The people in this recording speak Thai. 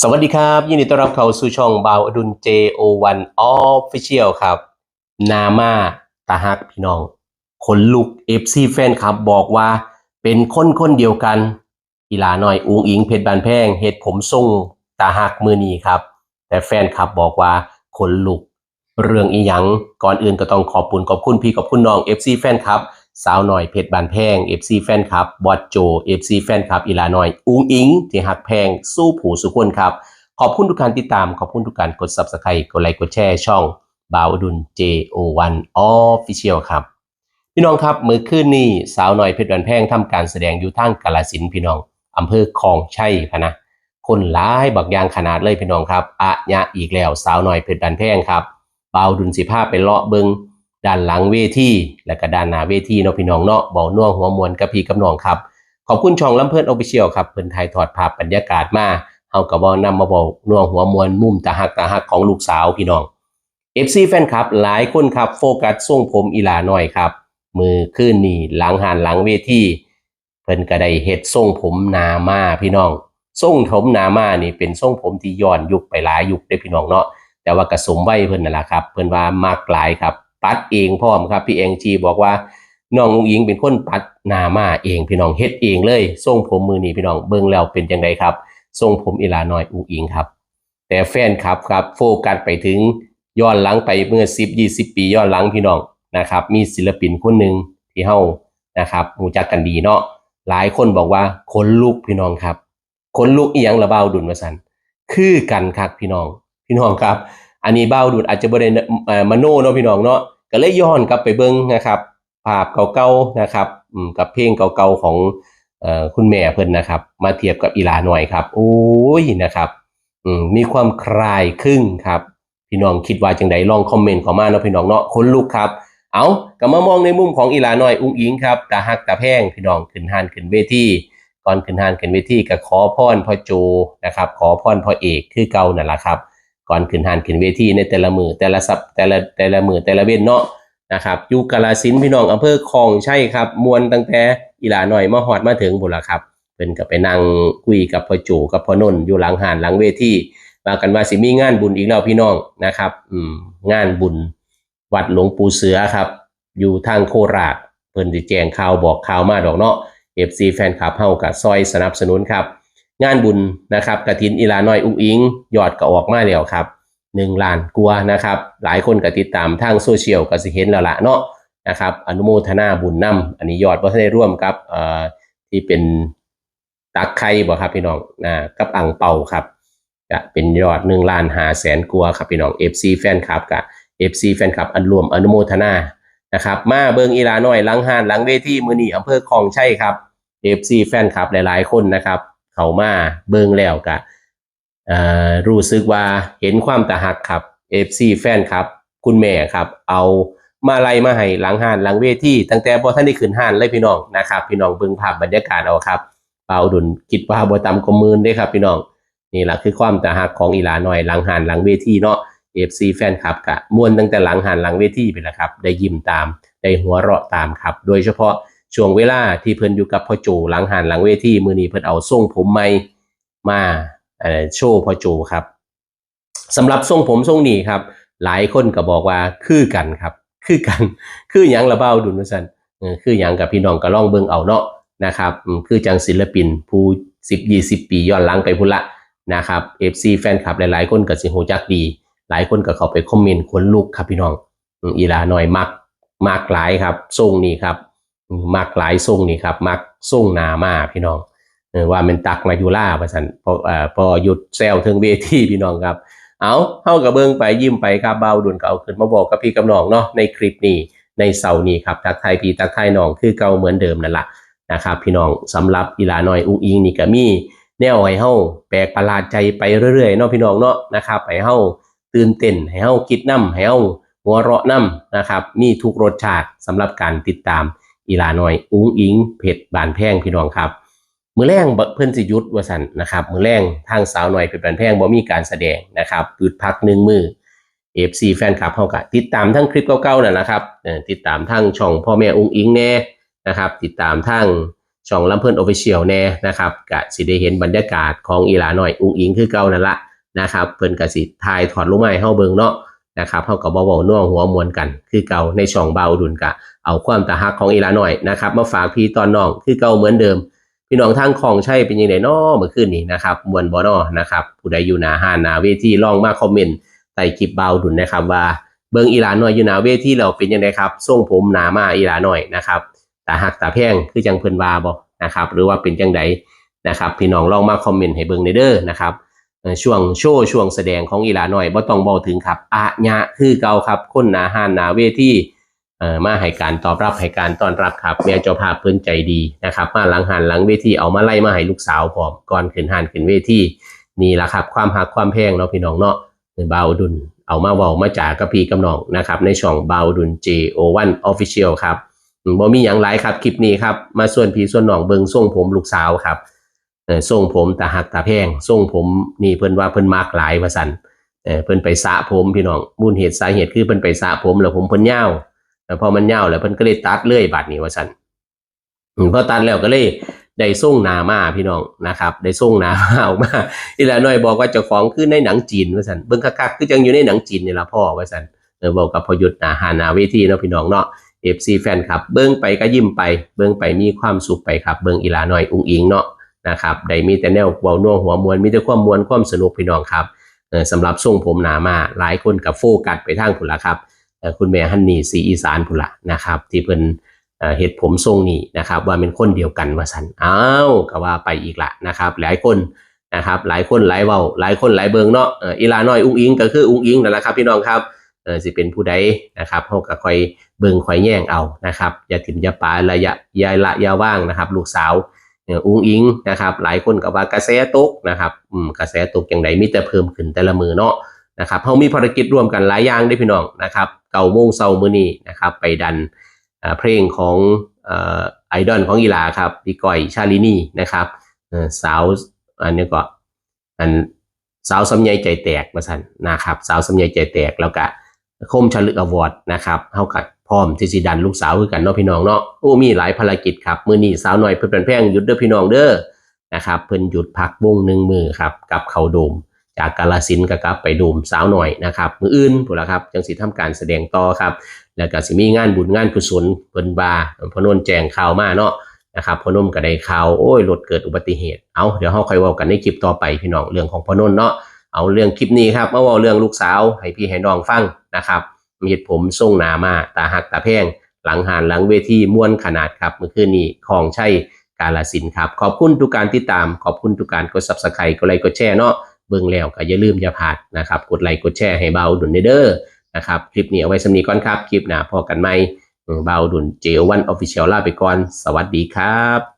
สวัสดีครับ ยินดีต้อนรับเข้าสู่ช่องบาวอดุล JO1 Official ครับ นามาตาฮักพี่น้อง คนลุก FC แฟนคลับบอกว่าเป็นคนคนเดียวกันอีหลาหน่อยอุงอิงเพชรบานแพงเฮ็ดผมทรงตาฮักมือนีครับ แต่แฟนคลับบอกว่าคนลุก เรื่องอีหยังก่อนอื่นก็ต้องขอบคุณขอบคุณพี่ขอบคุณน้อง FC แฟนคลับ สาวหน่อยเพชรบานแพง FC แฟนคลับบอดโจ FC แฟนคลับอีลาหน่อย อุงอิงที่หักแพงสู้ผู้สุขคนครับ ขอบคุณทุกการติดตาม ขอบคุณทุกการกด Subscribe กดไลค์กดแชร์ช่องบาวดุล JO1 Official ครับพี่น้องครับมือคืนนี้สาวหน่อยเพชรบานแพงทำการแสดงอยู่ทางกาลสินพี่น้องอำเภอคลองชัยพะนะคนร้ายบักยางขนาดเลยพี่น้องครับอะยะอีกแล้วสาวหน่อยเพชรบานแพงครับบาวดุลสิภาพไปเลาะเบิง ด้านหลังเวทีและก็ด้านหน้าเวทีเนาะพี่น้องเนาะเบาน่วงหัวมวลกับพี่กับน้องครับ ขอบคุณช่องลำเพิ่นออฟฟิเชียลครับเพิ่นถ่ายทอดภาพบรรยากาศมาเฮาก็บ่นำมาบอกน่วงหัวมวลมุมตาหักตาหักของลูกสาวพี่น้อง FC แฟนคลับหลายคนครับโฟกัสทรงผมอีหลาหน้อยครับ มือขึ้นนี่หลังหานหลังเวทีเพิ่นก็ได้เฮ็ดทรงผมนามาพี่น้องทรงผมนามานี่เป็นทรงผมที่ย้อนยุคไปหลายยุคเด้พี่น้องเนาะแต่ว่ากระสมไว้เพิ่นนั่นล่ะครับ เพิ่นว่ามากหลายครับ ปัดเองพร้อมครับพี่เองจีบอกว่าน้องอุ๋งอิงเป็นคนปัดหนามาเองพี่น้องเฮ็ดเองเลยทรงผมมือนี้พี่น้องเบิ่งแล้วเป็นจังไดครับทรงผมอีลาน้อยอุ๋งอิงครับ แต่แฟนคลับครับโฟกัสไปถึงย้อนหลังไปเมื่อ 10 20 ปีย้อนหลังพี่น้องนะครับ มีศิลปินคนหนึ่งที่เฮานะครับรู้จักกันดีเนาะหลายคนบอกว่าขนลุกพี่น้องครับขนลุกอียงระเบ้าดุลว่าซั่นคือกันครับพี่น้อง พี่น้องครับ อันนี้เบ้าดุลอาจจะบ่ได้เอ่อมโนเนาะพี่น้องเนาะก็เลยย้อนกลับไปเบิ่งนะครับ ภาพเก่าๆนะครับกับเพลงเก่าๆของอคุณแม่เพิ่นนะครับ มาเทียบกับอีลาหน่อยครับโอ้ยนะครับมีความคลายครึ่งครับ พี่น้องคิดว่าจังใดลองคอมเมนต์เข้ามาเนาะพี่น้องเนาะคนลุกครับ เอาก็มามองในมุมของอีลาน้อยอุ้งอิงครับตาฮักตาแพงพี่น้องขึ้นหานขึ้นเวทีก่อนขึ้นหานขึ้นเวทีก็ขอพรพ่อโจนะครับ ขอพรพ่อเอกคือเก่านั่นแหละครับ ก่อนขึ้นหานขึ้นเวทีในแต่ละมือแต่ละสัปแต่ละแต่ละมือแต่ละเว้นเนาะนะครับอยู่กาลสินพี่น้องอำเภอคลองใช่ครับ มวลตั้งแต่อีหลาน้อยมาฮอดมาถึงบุนละครับเพิ่นก็ไปนั่งคุยกับพ่อโจกับพ่อนนอยู่หลังหานหลังเวทีว่ากันว่าสิมีงานบุญอีกแล้วพี่น้องนะครับอืมงานบุญวัดหลวงปู่เสือครับ อยู่ทางโคราชเพิ่นสิแจงข่าวบอกข่าวมาดอกเนาะ FC แฟนคลับเฮากับซอยสนับสนุนครับ งานบุญนะครับกระถินอีลาน้อยอุ้งอิงยอดก็ออกมาแล้วครับ1ล้านกว่านะครับ หลายคนก็ติดตามทางโซเชียลก็สิเห็นแล้วละเนาะนะครับอนุโมทนาบุญนํอันนี้ยอดบ่ทันได้ร่วมกับเอ่อที่เป็นตักไข่บ่ครับพี่น้องนะกับอ่างเป่าครับจะเป็นยอด1ล้าน5แสนกว่าครับพี่น้อง FC แฟนคลับกับ FC แฟนคลับอันรวมอนุโมทนานะครับมาเบิงอีลาน้อยหลังหานหลังเวทีมือนีอำเภอคลองชัยครับ FC แฟนคลับหลายๆคนนะครับ เข้ามาเบิงแล้วก็เอ่อรู้สึกว่าเห็นความตะหักครับ FC แฟนครับ คุณแม่ครับ เอามาไล่มาให้หลังหานหลังเวทีตั้งแต่บ่ทันได้ขึ้นหานเลยพี่น้องนะครับ พี่น้องเบิ่งภาพบรรยากาศเอาครับเปาดุลคิดว่าบ่ต่ำกว่ามื่นเด้ครับ พี่น้องนี่แหละคือความตาหักของอีหลาหน่อยหลังหานหลังเวทีเนาะ FC แฟนคลับกะมวนตั้งแต่หลังหานหลังเวทีไปแล้วครับ ได้ยิ้มตาม ได้หัวเราะตามครับ โดยเฉพาะ ช่วงเวลาที่เพิ่นอยู่กับพ่อโจหลังหานหลังเวทีมือนี้เพิ่นเอาทรงผมใหม่มาโชว์พ่อโจครับสำหรับทรงผมทรงนี้ครับ หลายคนก็บอกว่าคือกันครับ คือกัน คือหยังละเบ้าดุลว่าซั่นคือหยังกับพี่น้องก็ลองเบิ่งเอาเนาะนะครับคือจังศิลปินผู้10 20ปีย้อนหลังไปพุ่นละนะครับ FC แฟนคลับหลายๆ คนก็สิฮู้จักดี หลายคนก็เข้าไปคอมเมนต์คนลุกครับพี่น้องอีลาหน่อยมักมักหลายครับทรงนี้ครับ มักหลายทรงนี่ครับ มักทรงนามาพี่น้องว่ามันตักมาอยู่ล่าว่าซั่นพออพอหยุดแซวถึงเวทีพี่น้องครับ เอาเฮากับเบิ่งไปยิ้มไปครับเบาดุนก็เอาขึ้นมาบอกกับพี่กับน้องเนาะในคลิปนี้ในเสาร์นี้ครับทักทายพี่ทักทายน้องคือเก่าเหมือนเดิมนั่นแหละนะครับพี่น้องสำหรับอีลาน้อยอุ้งอิงนี่ก็มีแนวให้เฮาแปลกประหลาดใจไปเรื่อยๆเนาะพี่น้องเนาะนะครับให้เฮาตื่นเต้นให้เฮาคิดนํให้เฮาหัวเราะนํนะครับมีทุกรสชาติสำหรับการติดตาม อีหลาน้อย อุ้งอิงเพชรบานแพงพี่น้องครับ มือแรงเพิ่อนสิยุดว่าซั่นนะครับ มือแรงทางสาวหน้อยเพชรบานแพงบ่มีการแสดงนะครับหยุดพักหนึ่งมื้อ FC แฟนคลับเฮาก็ติดตามทั้งคลิปเก่าๆนั่นแหละครับติดตามทั้งช่องพ่อแม่อุ้งอิงแน่นะครับ ติดตามทางช่องลำเพิ่อนออฟฟิเชียลแน่นะครับกะสิได้เห็นบรรยากาศของอีหลาหน่อยอุ้งอิงคือเก่านั่นละนะครับเพิ่นกะสิทายถอดลงมาให้เฮาเบิงเนาะ นะครับเฮาก็บ่เว้าน่วหัวมวนกัน คือเก่าในช่องเบาดุนกะ เอาความตาฮักของอีหลาหน่อยนะครับมาฝากพี่ตอนน้องคือเก่าเหมือนเดิม พี่น้องทางของใช่เป็นยังไงนาะเมื่อคืนนี้นะครับมวนบ่เนาะนะครับผู้ใดอยู่หนาหานหนาเวทีลองมาคอมเมนต์ใต้คลิปเบาดุนนะครับว่าเบิ่งอีหลาหน่อยอยู่หนาเวทีแล้วเป็นยังไงครับทรงผมหนามาอีหลาหน่อยนะครับตาหักตาแพงคือจังเพิ่นว่าบ่นะครับหรือว่าเป็นจังไดนะครับพี่น้องลองมาคอมเมนต์ให้เบิ่งในเด้อนะครับ ช่วงโชว์ช่วงแสดงของอีหลาหน่อยบ่ต้องเว้าถึงครับอะญะคือเก่าครับคนหนาหานหนาเวที่มาให้การตอบรับให้การต้อนรับครับแม่เจ้าภาพเพิ่นใจดีนะครับ มาหลังหันหลังเวทีเอามาไล่มาให้ลูกสาวพร้อมก่อนขึ้นหันขึ้นเวทีนี่แหละครับความหักความแพงเนาะพี่น้องเนาะเบาดุลเอามาเว้ามาจากกับพี่กับน้องนะครับ ในช่องเบาดุล JO1 Official ครับบ่มีหยังหลายครับคลิปนี้ครับมาส่วนพี่ส่วนน้องเบิงทรงผมลูกสาวครับ ทรงผมตาหักตาแพงทรงผมนี่เพิ่นว่าเพิ่นมักหลายว่าซั่นเพิ่นไปสระผมพี่น้องมูลเหตุสาเหตุคือเพิ่นไปสระผมแล้วผมเพิ่นยาแล้วพอมันยาแล้วเพิ่นก็เลยตัดเลื่อยบาดนี้ว่าซั่นพอตัดแล้วก็เลยได้ส่งนามาพี่น้องนะครับได้ส่งนามาออกมาอีหลาน้อยบอกว่าเจ้าของคือในหนังจีนว่าซั่นเบิ่งคักๆคือจังอยู่ในหนังจีนนี่ละพ่อว่าซั่นเออบอกกับพยุดหนาหานาเวทีเนาะพี่น้องเนาะ FC แฟนคลับ เบิ่งไปก็ยิ้มไป เบิ่งไปมีความสุขไปครับ เบิ่งอีหลาน้อยอุ้งอิงเนาะ นะครับได้มีแต่แนวเว้าน่วหัวมวลมีแต่ความมวลความสนุกพี่น้องครับเออสำหรับทรงผมหนามาหลายคนกับโฟกัสไปทางพุ่นละครับคุณแม่ฮันนี่สีอีสานพุนละนะครับ ที่เพิ่นเอ่อเฮ็ดผมทรงนี้นะครับ ว่าเป็นคนเดียวกันว่าซั่นอ้าวก็ว่าไปอีกละนะครับ หลายคนนะครับ หลายคนหลายเว้าหลายคนหลายเบิงเนาะอีลาน้อยอุ้งอิงก็คืออุ้งอิงนั่นแหละครับพี่น้องครับเออสิเป็นผู้ใดนะครับเฮาก็คอยเบิงคอยแย่งเอานะครับอย่าถิ่มอย่าปาระยะยาละยาว่างนะครับ ลูกสาว อุ้งอิงนะครับ หลายคนก็ว่ากระแสตกนะครับอืมกระแสตกจังไดมีแต่เพิ่มขึ้นแต่ละมือเนาะนะครับเขามีภารกิจร่วมกันหลายอย่างเด้พี่น้องนะครับเก่าโมงเซามือนี้นะครับไปดันเพลงของอไอดอลของอีหลาครับพี่ก้อยชาลินีนะครับสาวอันนี้ก็อันสาวสำเยใจแตกมาสันนะครับ สาวสำเยใจแตกแล้วก็คมชลึกอวอร์ดนะครับเท่ากับ ร้อมที่สิดันลูกสาวคือกันเนาะพี่น้องเนาะโอ้มีหลายภารกิจครับมือนี้สาวหน่อยเพิ่นเป็นแพงหยุดเด้อพี่น้องเด้อนะครับเพิ่นหยุดพักวงหนึ่งมือครับกับเขาโดม จากกาลสินก็กลับไปดูมสาวหน่อยนะครับมืออื่นพูดละครับจังสิทำการแสดงต่อครับแล้วก็สิมีงานบุญงานกุศลเพิ่นบาพนนแจงข่าวมาเนาะนะครับพนมก็ได้ข่าวโอ้ยรถเกิดอุบัติเหตุเอาเดี๋ยวเฮาค่อยเว้ากันในคลิปต่อไปพี่น้องเรื่องของพนนเนาะเอาเรื่องคลิปนี้ครับมาเว้าเรื่องลูกสาวให้พี่ให้น้องฟังนะครับ มีเหตุผมทรงหนามาตาหักตาแพงหลังหานหลังเวทีม่วนขนาดครับเมื่อคืนนี้ของใช่กาลสินครับ ขอบคุณทุกการติดตาม ขอบคุณทุกการกด Subscribe กดไลค์กดแชร์เนาะเบิ่งแล้วก็อย่าลืมอย่าพลาดนะครับ กดไลค์กดแชร์ให้เบาดุนเด้อนะครับคลิปนี้เอาไว้สำนีก่อนครับ คลิปหน้าพอกันไหมเบาดุนเจวันออฟฟิเชียลลาไปก่อน สวัสดีครับ